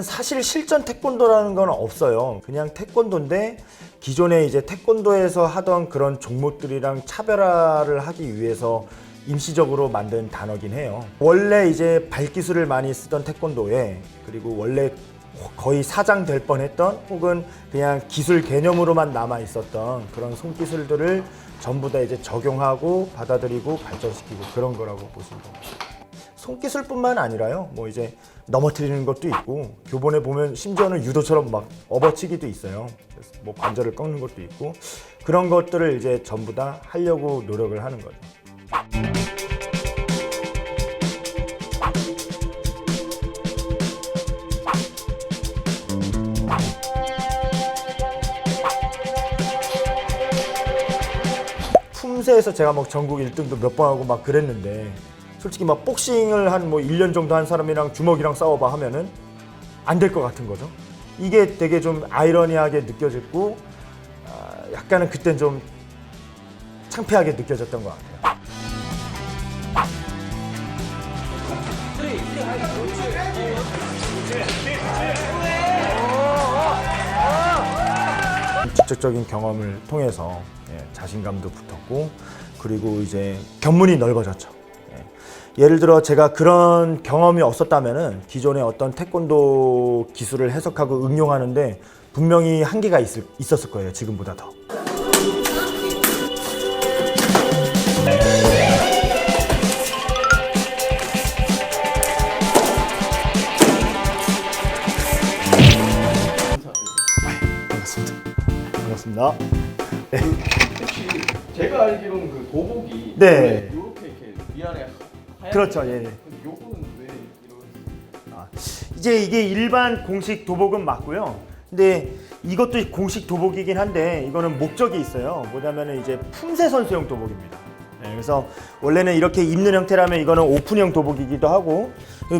일단 사실 실전 태권도라는 건 없어요. 그냥 태권도인데 기존에 이제 태권도에서 하던 그런 종목들이랑 차별화를 하기 위해서 임시적으로 만든 단어긴 해요. 원래 이제 발기술을 많이 쓰던 태권도에 그리고 원래 거의 사장 될 뻔했던 혹은 그냥 기술 개념으로만 남아 있었던 그런 손기술들을 전부 다 이제 적용하고 받아들이고 발전시키고 그런 거라고 보시면 됩니다. 손기술뿐만 아니라요. 뭐 이제 넘어뜨리는 것도 있고 교본에 보면 심지어는 유도처럼 막 업어치기도 있어요. 뭐 관절을 꺾는 것도 있고 그런 것들을 이제 전부 다 하려고 노력을 하는 거죠. 품새에서 제가 막 전국 1등도 몇 번 하고 막 그랬는데 솔직히 막 복싱을 한 뭐 1년 정도 한 사람이랑 주먹이랑 싸워봐 하면은 안 될 것 같은 거죠. 이게 되게 좀 아이러니하게 느껴졌고 아, 약간은 그땐 좀 창피하게 느껴졌던 것 같아요. 직접적인 경험을 통해서 예, 자신감도 붙었고 그리고 이제 견문이 넓어졌죠. 예. 예를 들어 제가 그런 경험이 없었다면은 기존의 어떤 태권도 기술을 해석하고 응용하는데 분명히 한계가 있을, 있었을 거예요. 지금보다 더. 반갑습니다. 반갑습니다. 혹시 제가 알기로는 그 도복이 네. 이렇게 이렇게 위아래 그렇죠, 예, 예. 근데 요거는 왜 이런 아, 이제 이게 일반 공식 도복은 맞고요. 근데 이것도 공식 도복이긴 한데 이거는 목적이 있어요. 뭐냐면은 이제 품새 선수용 도복입니다. 네, 그래서 원래는 이렇게 입는 형태라면 이거는 오픈형 도복이기도 하고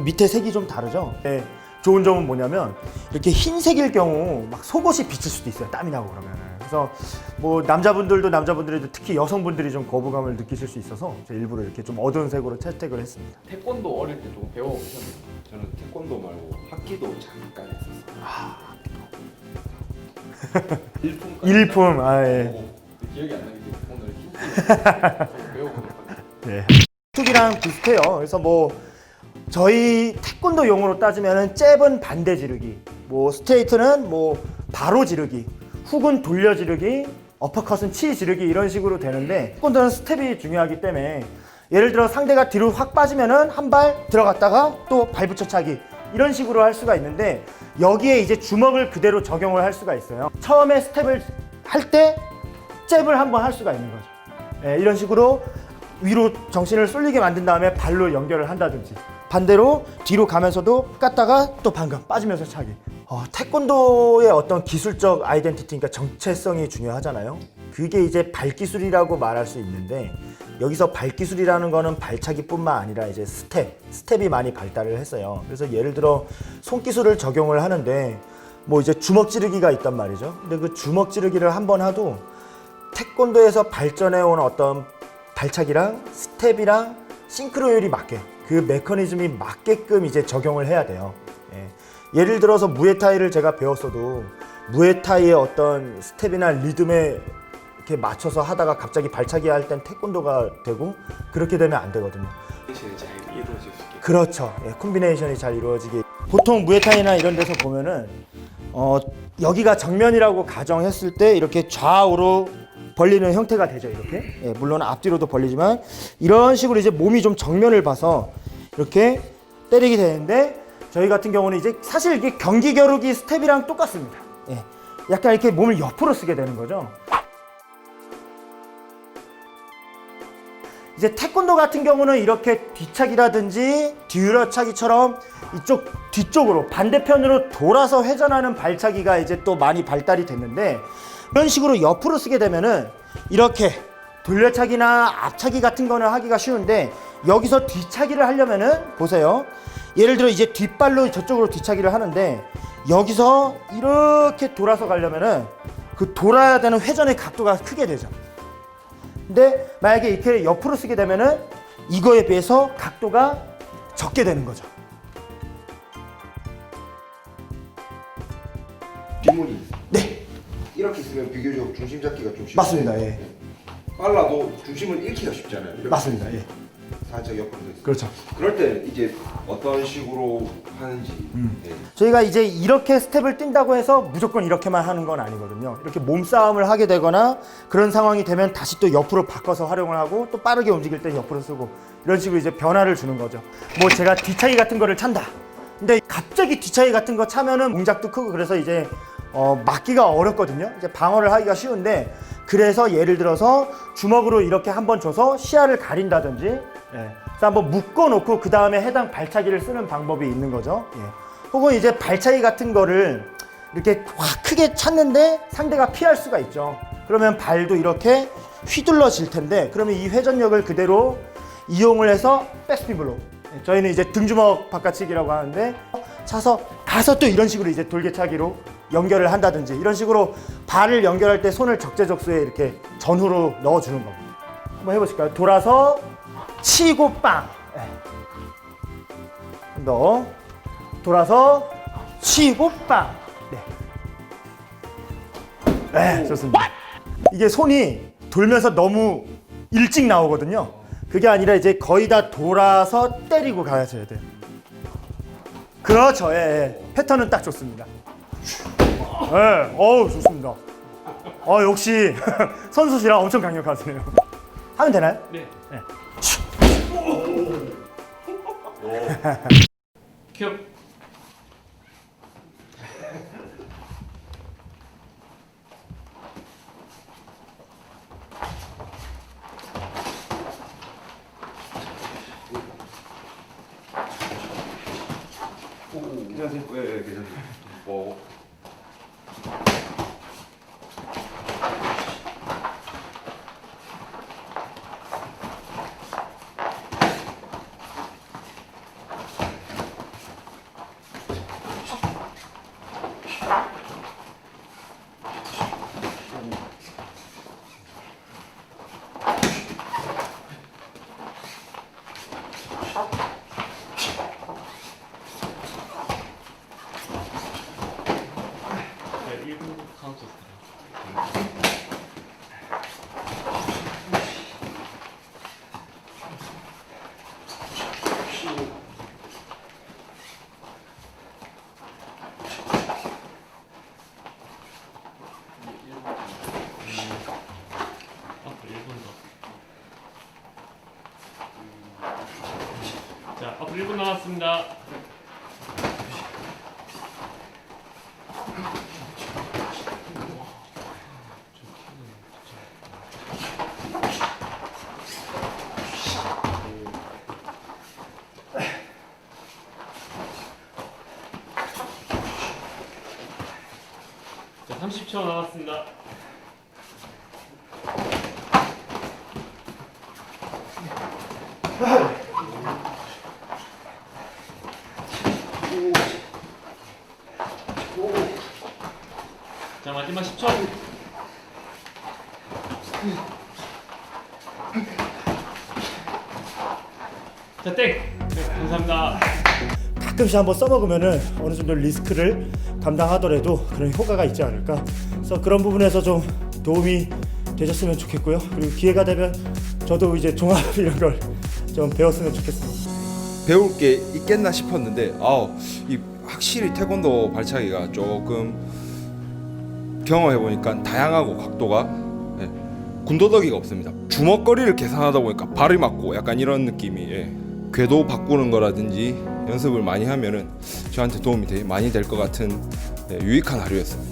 밑에 색이 좀 다르죠. 네, 좋은 점은 뭐냐면 이렇게 흰색일 경우 막 속옷이 비칠 수도 있어요. 땀이 나고 그러면. 그래서 뭐 남자분들도 남자분들도 특히 여성분들이 좀 거부감을 느끼실 수 있어서 제가 일부러 이렇게 좀 어두운 색으로 채택을 했습니다. 태권도 어릴 때 좀 배워보셨나요? 저는 태권도 말고 합기도 잠깐 했었어요. 일품까지 일품, 아 예. 보고 기억이 안 때문에 오늘 힌트 배워보도록 하겠습니다 네. 툭이랑 비슷해요. 그래서 뭐 저희 태권도 용어로 따지면은 잽은 반대 지르기, 뭐 스트레이트는 뭐 바로 지르기, 훅은 돌려 지르기, 어퍼컷은 치 지르기 이런 식으로 되는데 태권도는 스텝이 중요하기 때문에 예를 들어 상대가 뒤로 확 빠지면은 한 발 들어갔다가 또 발 붙여 차기 이런 식으로 할 수가 있는데 여기에 이제 주먹을 그대로 적용을 할 수가 있어요. 처음에 스텝을 할 때 잽을 한번 할 수가 있는 거죠. 예, 이런 식으로 위로 정신을 쏠리게 만든 다음에 발로 연결을 한다든지 반대로 뒤로 가면서도 깠다가 또 방금 빠지면서 차기 어, 태권도의 어떤 기술적 아이덴티티 그러니까 정체성이 중요하잖아요. 그게 이제 발기술이라고 말할 수 있는데 여기서 발기술이라는 거는 발차기뿐만 아니라 이제 스텝 스텝이 많이 발달을 했어요. 그래서 예를 들어 손기술을 적용을 하는데 뭐 이제 주먹 찌르기가 있단 말이죠. 근데 그 주먹 찌르기를 한 번 하도 태권도에서 발전해 온 어떤 발차기랑 스텝이랑 싱크로율이 맞게 그 메커니즘이 맞게끔 이제 적용을 해야 돼요. 예. 예를 들어서 무에타이를 제가 배웠어도 무에타이의 어떤 스텝이나 리듬에 이렇게 맞춰서 하다가 갑자기 발차기 할 땐 태권도가 되고 그렇게 되면 안 되거든요. 대신에 잘 이루어질 수 있게. 그렇죠. 예, 콤비네이션이 잘 이루어지게. 보통 무에타이나 이런 데서 보면은 어, 여기가 정면이라고 가정했을 때 이렇게 좌우로 벌리는 형태가 되죠. 이렇게. 예, 물론 앞뒤로도 벌리지만 이런 식으로 이제 몸이 좀 정면을 봐서 이렇게 때리게 되는데 저희 같은 경우는 이제 사실 이게 경기 겨루기 스텝이랑 똑같습니다. 예. 약간 이렇게 몸을 옆으로 쓰게 되는 거죠. 이제 태권도 같은 경우는 이렇게 뒤차기라든지 뒤으로차기처럼 이쪽 뒤쪽으로 반대편으로 돌아서 회전하는 발차기가 이제 또 많이 발달이 됐는데 이런 식으로 옆으로 쓰게 되면은 이렇게 돌려차기나 앞차기 같은 거는 하기가 쉬운데 여기서 뒤차기를 하려면은 보세요. 예를 들어 이제 뒷발로 저쪽으로 뒤차기를 하는데 여기서 이렇게 돌아서 가려면은 그 돌아야 되는 회전의 각도가 크게 되죠. 근데 만약에 이렇게 옆으로 쓰게 되면은 이거에 비해서 각도가 적게 되는 거죠. 있어요. 네 이렇게 쓰면 비교적 중심 잡기가 좀 쉽고 맞습니다, 예. 빨라도 중심을 잃기가 쉽잖아요. 이렇게 맞습니다 예 옆으로 돼 있어요. 그렇죠 그럴 때 이제 어떤 식으로 하는지 음. 예. 저희가 이제 이렇게 스텝을 뛴다고 해서 무조건 이렇게만 하는 건 아니거든요. 이렇게 몸싸움을 하게 되거나 그런 상황이 되면 다시 또 옆으로 바꿔서 활용을 하고 또 빠르게 움직일 때 옆으로 쓰고 이런 식으로 이제 변화를 주는 거죠. 뭐 제가 뒤차기 같은 거를 찬다. 근데 갑자기 뒤차기 같은 거 차면은 동작도 크고 그래서 이제 어, 막기가 어렵거든요. 이제 방어를 하기가 쉬운데 그래서 예를 들어서 주먹으로 이렇게 한번 줘서 시야를 가린다든지 예. 그래서 한번 묶어 놓고 그 다음에 해당 발차기를 쓰는 방법이 있는 거죠. 예. 혹은 이제 발차기 같은 거를 이렇게 확 크게 찼는데 상대가 피할 수가 있죠. 그러면 발도 이렇게 휘둘러질 텐데 그러면 이 회전력을 그대로 이용을 해서 백스핀블로 예, 저희는 이제 등주먹 바깥치기라고 하는데 차서 가서 또 이런 식으로 이제 돌개차기로 연결을 한다든지 이런 식으로 발을 연결할 때 손을 적재적소에 이렇게 전후로 넣어주는 겁니다. 한번 해보실까요? 돌아서 치고 빵. 예. 너 돌아서 치고 빵. 네. 네, 좋습니다. 이게 손이 돌면서 너무 일찍 나오거든요. 그게 아니라 이제 거의 다 돌아서 때리고 가셔야 돼요. 그렇죠. 예, 예. 패턴은 딱 좋습니다. 예, 어우 좋습니다. 어 역시 선수시라 엄청 강력하시네요. 하면 되나요? 네. 네. 큐. 예, 예, 괜찮으세요. 1분 남았습니다. 자, 30초 남았습니다. 자, 마지막 10초. 자, 땡. 네, 감사합니다. 가끔씩 한번 써먹으면은 어느 정도 리스크를 감당하더라도 그런 효과가 있지 않을까. 그래서 그런 부분에서 좀 도움이 되셨으면 좋겠고요. 그리고 기회가 되면 저도 이제 종합 이런 걸 좀 배웠으면 좋겠습니다. 배울 게 있겠나 싶었는데 아우 이 확실히 태권도 발차기가 조금 경험해 보니까 다양하고 각도가 예, 군더더기가 없습니다. 주먹거리를 계산하다 보니까 발이 맞고 약간 이런 느낌이 예, 궤도 바꾸는 거라든지 연습을 많이 하면은 저한테 도움이 되게 많이 될 것 같은 예, 유익한 하루였습니다.